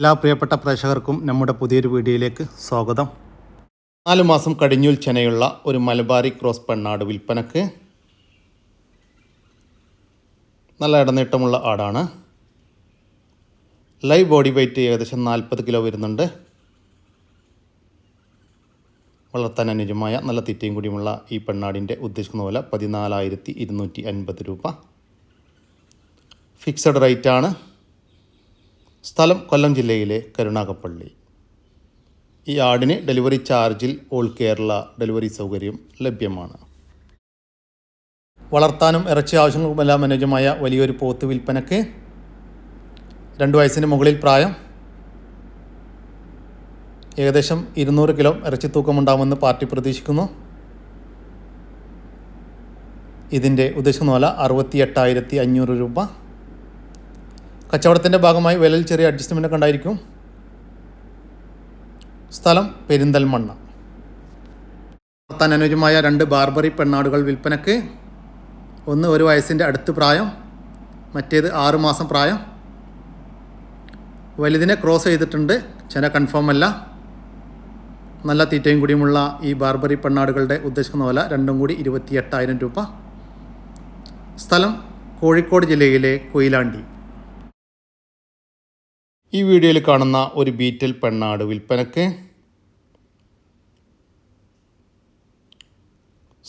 എല്ലാ പ്രിയപ്പെട്ട പ്രേക്ഷകർക്കും നമ്മുടെ പുതിയൊരു വീഡിയോയിലേക്ക് സ്വാഗതം. നാല് മാസം കടിഞ്ഞൂൽ ചെനയുള്ള ഒരു മലബാറി ക്രോസ് പെണ്ണാട് വിൽപ്പനക്ക് നല്ല ഇടനീട്ടമുള്ള ആടാണ്. ലൈവ് ബോഡി വെയ്റ്റ് ഏകദേശം നാൽപ്പത് കിലോ വരുന്നുണ്ട്. വളർത്താൻ അനുജമായ നല്ല തീറ്റയും കൂടിയുമുള്ള ഈ പെണ്ണാടിന്റെ ഉദ്ദേശിക്കുന്ന പോലെ പതിനാലായിരത്തി ഇരുന്നൂറ്റി അൻപത് രൂപ. ഫിക്സഡ് റേറ്റാണ്. സ്ഥലം കൊല്ലം ജില്ലയിലെ കരുണാകപ്പള്ളി. ഈ ആടിന് ഡെലിവറി ചാർജിൽ ഓൾ കേരള ഡെലിവറി സൗകര്യം ലഭ്യമാണ്. വളർത്താനും ഇറച്ചി ആവശ്യങ്ങൾക്കുമെല്ലാം അനുയോജ്യമായ വലിയൊരു പോത്ത് വിൽപ്പനക്ക് രണ്ട് വയസ്സിന് മുകളിൽ പ്രായം ഏകദേശം ഇരുന്നൂറ് കിലോ ഇറച്ചി തൂക്കമുണ്ടാകുമെന്ന് പാർട്ടി പ്രതീക്ഷിക്കുന്നു. ഇതിന്റെ ഉദ്ദേശം നോല അറുപത്തി എട്ടായിരത്തി അഞ്ഞൂറ് രൂപ. കച്ചവടത്തിന്റെ ഭാഗമായി വിലയിൽ ചെറിയ അഡ്ജസ്റ്റ്മെന്റ് ഉണ്ടായിരിക്കും. സ്ഥലം പെരിന്തൽമണ്ണ. വളർത്താൻ അനുയോജ്യമായ രണ്ട് ബാർബറി പെണ്ണാടുകൾ വിൽപ്പനക്ക്. ഒന്ന് ഒരു വയസ്സിന്റെ അടുത്ത് പ്രായം മറ്റേത് ആറുമാസം പ്രായം. വലുതിനെ ക്രോസ് ചെയ്തിട്ടുണ്ട് ചെന കൺഫേം അല്ല. നല്ല തീറ്റയും കൂടിയുമുള്ള ഈ ബാർബറി പെണ്ണാടുകളുടെ ഉദ്ദേശിക്കുന്ന വില രണ്ടും കൂടി ഇരുപത്തി എട്ടായിരം രൂപ. സ്ഥലം കോഴിക്കോട് ജില്ലയിലെ കൊയിലാണ്ടി. ഈ വീഡിയോയിൽ കാണുന്ന ഒരു ബീറ്റൽ പെണ്ണാട് വിൽപ്പനക്ക്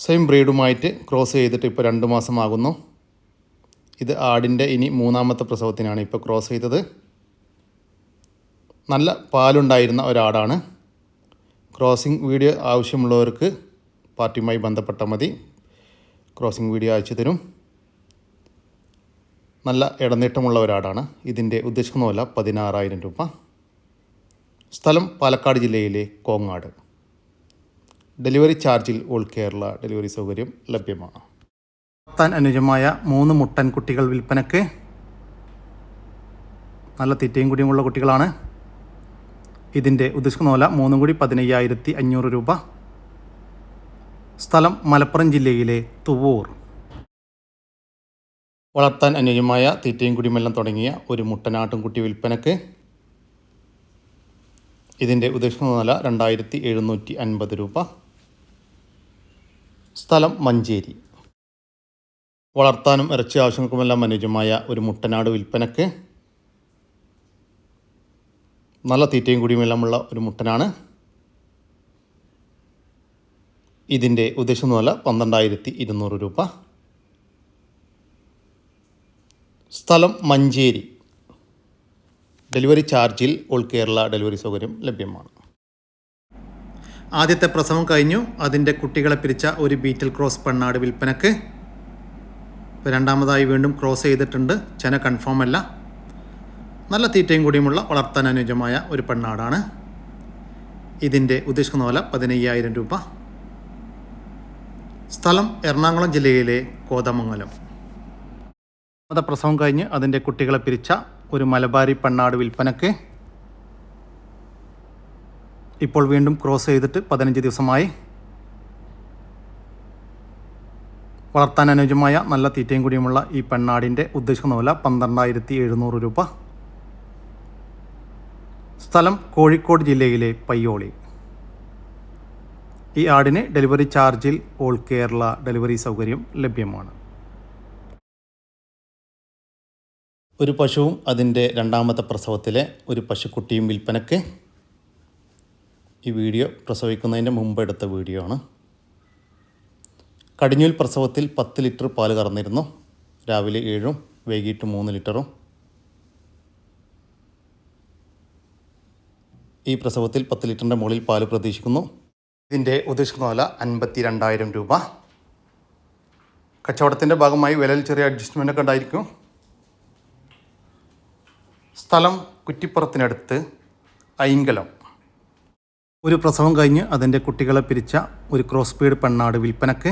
സെയിം ബ്രീഡുമായിട്ട് ക്രോസ് ചെയ്തിട്ട് ഇപ്പോൾ രണ്ട് മാസമാകുന്നു. ഇത് ആടിന്റെ ഇനി മൂന്നാമത്തെ പ്രസവത്തിനാണ് ഇപ്പോൾ ക്രോസ് ചെയ്തത്. നല്ല പാലുണ്ടായിരുന്ന ഒരാടാണ്. ക്രോസിംഗ് വീഡിയോ ആവശ്യമുള്ളവർക്ക് പാർട്ടിയുമായി ബന്ധപ്പെട്ടാൽ മതി. ക്രോസിംഗ് വീഡിയോ അയച്ചു തരും. നല്ല ഇടനീട്ടമുള്ള ഒരാടാണ്. ഇതിന്റെ ഉദ്ദേശിക്കുന്ന വില പതിനാറായിരം രൂപ. സ്ഥലം പാലക്കാട് ജില്ലയിലെ കോങ്ങാട്. ഡെലിവറി ചാർജിൽ ഓൾ കേരള ഡെലിവറി സൗകര്യം ലഭ്യമാണ്. പത്താൻ അനുജമായ മൂന്ന് മുട്ടൻ കുട്ടികൾ വിൽപ്പനക്ക് നല്ല തീറ്റയും കൂടിയുമുള്ള കുട്ടികളാണ്. ഇതിന്റെ ഉദ്ദേശിക്കുന്ന വില മൂന്നും കൂടി പതിനയ്യായിരത്തി അഞ്ഞൂറ് രൂപ. സ്ഥലം മലപ്പുറം ജില്ലയിലെ തുവൂർ. വളർത്താൻ അനുയോജ്യമായ തീറ്റയും കുടിമെല്ലാം തുടങ്ങിയ ഒരു മുട്ടനാട്ടും കുട്ടി വിൽപ്പനക്ക് ഇതിന്റെ ഉദ്ദേശിക്കുന്ന നില രണ്ടായിരത്തി എഴുന്നൂറ്റി അൻപത് രൂപ. സ്ഥലം മഞ്ചേരി. വളർത്താനും ഇറച്ചി ആവശ്യങ്ങൾക്കുമെല്ലാം അനുയോജ്യമായ ഒരു മുട്ടനാട് വിൽപ്പനക്ക് നല്ല തീറ്റയും കുടിയുമെല്ലാമുള്ള ഒരു മുട്ടനാണ്. ഇതിന്റെ ഉദ്ദേശിക്കുന്ന നില പന്ത്രണ്ടായിരത്തി ഇരുന്നൂറ് രൂപ. സ്ഥലം മഞ്ചേരി. ഡെലിവറി ചാർജിൽ ഓൾ കേരള ഡെലിവറി സൗകര്യം ലഭ്യമാണ്. ആദ്യത്തെ പ്രസവം കഴിഞ്ഞു. അതിന്റെ കുട്ടികളെ പിരിച്ച ഒരു ബീറ്റൽ ക്രോസ് പെണ്ണാട് വിൽപ്പനക്ക്. രണ്ടാമതായി വീണ്ടും ക്രോസ് ചെയ്തിട്ടുണ്ട്. ചെന കൺഫേം അല്ല. നല്ല തീറ്റയും കൂടിയുമുള്ള വളർത്താൻ അനുയോജ്യമായ ഒരു പെണ്ണാടാണ്. ഇതിന്റെ ഉദ്ദേശിക്കുന്ന വില പതിനയ്യായിരം രൂപ. സ്ഥലം എറണാകുളം ജില്ലയിലെ കോതമംഗലം. രണ്ടാമത്തെ പ്രസവം കഴിഞ്ഞ് അതിന്റെ കുട്ടികളെ പിരിച്ച ഒരു മലബാരി പെണ്ണാട് വിൽപ്പനക്ക് ഇപ്പോൾ വീണ്ടും ക്രോസ് ചെയ്തിട്ട് പതിനഞ്ച് ദിവസമായി. വളർത്താൻ അനുയോജ്യമായ നല്ല തീറ്റയും കൂടിയുമുള്ള ഈ പെണ്ണാടിന്റെ ഉദ്ദേശിക്കുന്ന വില പന്ത്രണ്ടായിരത്തി എഴുന്നൂറ് രൂപ. സ്ഥലം കോഴിക്കോട് ജില്ലയിലെ പയ്യോളി. ഈ ആടിന് ഡെലിവറി ചാർജിൽ ഓൾ കേരള ഡെലിവറി സൗകര്യം ലഭ്യമാണ്. ഒരു പശുവും അതിന്റെ രണ്ടാമത്തെ പ്രസവത്തിലെ ഒരു പശുക്കുട്ടിയും വിൽപ്പനയ്ക്ക് ഈ വീഡിയോ പ്രസവിക്കുന്നതിന്റെ മുമ്പ് എടുത്ത വീഡിയോ ആണ്. കടിഞ്ഞൂൽ പ്രസവത്തിൽ പത്ത് ലിറ്റർ പാൽ കറന്നിരുന്നു. രാവിലെ ഏഴും വൈകിട്ട് മൂന്ന് ലിറ്ററും. ഈ പ്രസവത്തിൽ പത്ത് ലിറ്ററിന്റെ മുകളിൽ പാൽ പ്രതീക്ഷിക്കുന്നു. ഇതിന്റെ ഉദ്ദേശിക്കുന്ന വില അൻപത്തി രണ്ടായിരം രൂപ. കച്ചവടത്തിന്റെ ഭാഗമായി വിലയിൽ ചെറിയ അഡ്ജസ്റ്റ്മെന്റ് ഒക്കെ ഉണ്ടായിരിക്കും. സ്ഥലം കുറ്റിപ്പുറത്തിനടുത്ത് ഐങ്കലം ഒരു പ്രസവം കഴിഞ്ഞ് അതിന്റെ കുട്ടികളെ പിരിച്ച ഒരു ക്രോസ് പീഡ് പെണ്ണാട് വിൽപ്പനക്ക്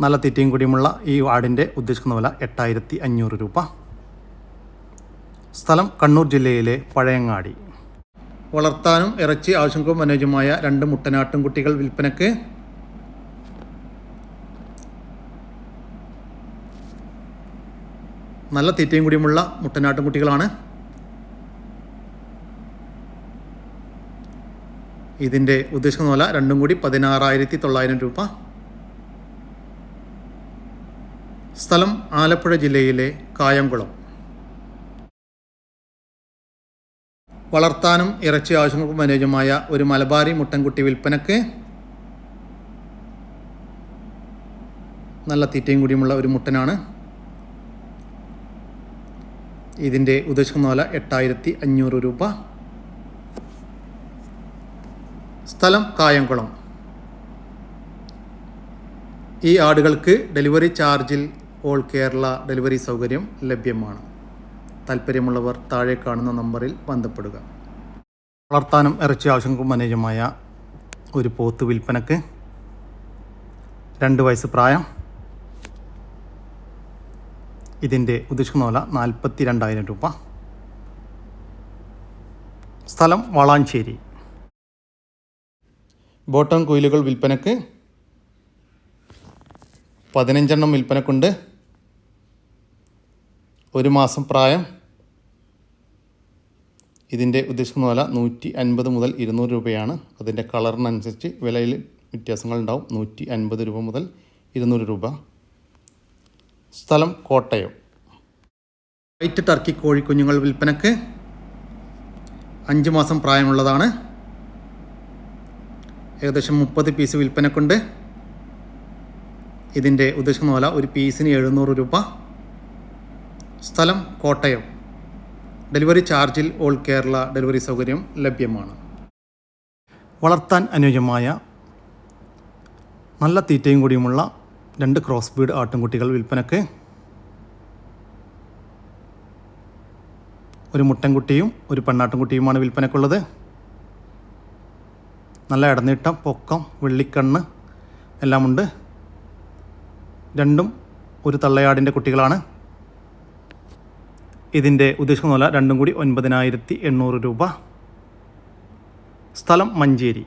നല്ല തീറ്റയും കൂടിയുമുള്ള ഈ ആടിന്റെ ഉദ്ദേശിക്കുന്ന വില എട്ടായിരത്തി അഞ്ഞൂറ് രൂപ. സ്ഥലം കണ്ണൂർ ജില്ലയിലെ പഴയങ്ങാടി. വളർത്താനും ഇറച്ചി ആവശ്യങ്ങൾക്കും അനുയോജ്യമായ രണ്ട് മുട്ടനാട്ടും കുട്ടികൾ വിൽപ്പനക്ക് നല്ല തീറ്റയും കൂടിയുമുള്ള മുട്ടനാട്ടും കുട്ടികളാണ്. ഇതിന്റെ ഉദ്ദേശിക്കുന്ന പോലെ രണ്ടും കൂടി പതിനാറായിരത്തി തൊള്ളായിരം രൂപ. സ്ഥലം ആലപ്പുഴ ജില്ലയിലെ കായംകുളം. വളർത്താനും ഇറച്ചി ആവശ്യങ്ങൾക്കും അനുയോജ്യമായ ഒരു മലബാരി മുട്ടൻകുട്ടി വിൽപ്പനക്ക് നല്ല തീറ്റയും കൂടിയുമുള്ള ഒരു മുട്ടനാണ്. ഇതിന്റെ ഉദ്ദേശിക്കുന്ന വില എട്ടായിരത്തി അഞ്ഞൂറ് രൂപ. സ്ഥലം കായംകുളം. ഈ ആടുകൾക്ക് ഡെലിവറി ചാർജിൽ ഓൾ കേരള ഡെലിവറി സൗകര്യം ലഭ്യമാണ്. താല്പര്യമുള്ളവർ താഴെ കാണുന്ന നമ്പറിൽ ബന്ധപ്പെടുക. വളർത്താനും ഇറച്ചി ആവശ്യങ്ങൾക്കും അനുയോജ്യമായ ഒരു പോത്ത് വിൽപ്പനക്ക് രണ്ട് വയസ്സ് പ്രായം. ഇതിന്റെ ഉദ്ദേശിക്കുന്ന വില നാൽപ്പത്തി രണ്ടായിരം രൂപ. സ്ഥലം വളാഞ്ചേരി. ബോട്ടം കുയിലുകൾ വിൽപ്പനക്ക് പതിനഞ്ചെണ്ണം വിൽപ്പനക്കുണ്ട്. ഒരു മാസം പ്രായം. ഇതിന്റെ ഉദ്ദേശിക്കുന്ന വില നൂറ്റി അൻപത് മുതൽ ഇരുന്നൂറ് രൂപയാണ്. അതിന്റെ കളറിനനുസരിച്ച് വിലയിൽ വ്യത്യാസങ്ങളുണ്ടാവും. നൂറ്റി അൻപത് രൂപ മുതൽ ഇരുന്നൂറ് രൂപ. സ്ഥലം കോട്ടയം. വൈറ്റ് ടർക്കി കോഴിക്കുഞ്ഞുങ്ങൾ വിൽപ്പനക്ക് അഞ്ച് മാസം പ്രായമുള്ളതാണ്. ഏകദേശം മുപ്പത് പീസ് വിൽപ്പനക്കുണ്ട്. ഇതിന്റെ ഉദ്ദേശിക്കുന്ന വില ഒരു പീസിന് എഴുന്നൂറ് രൂപ. സ്ഥലം കോട്ടയം. ഡെലിവറി ചാർജിൽ ഓൾ കേരള ഡെലിവറി സൗകര്യം ലഭ്യമാണ്. വളർത്താൻ അനുയോജ്യമായ നല്ല തീറ്റയും കൂടിയുമുള്ള രണ്ട് ക്രോസ് ബീഡ് ആട്ടിൻകുട്ടികൾ വിൽപ്പനക്ക്. ഒരു മുട്ടൻകുട്ടിയും ഒരു പെണ്ണാട്ടിൻകുട്ടിയുമാണ് വിൽപ്പനക്കുള്ളത്. നല്ല ഇടനീട്ടം പൊക്കം വെള്ളിക്കണ്ണ് എല്ലാമുണ്ട്. രണ്ടും ഒരു തള്ളയാടിന്റെ കുട്ടികളാണ്. ഇതിന്റെ ഉദ്ദേശിക്കുന്ന വില രണ്ടും കൂടി ഒൻപതിനായിരത്തി എണ്ണൂറ് രൂപ. സ്ഥലം മഞ്ചേരി.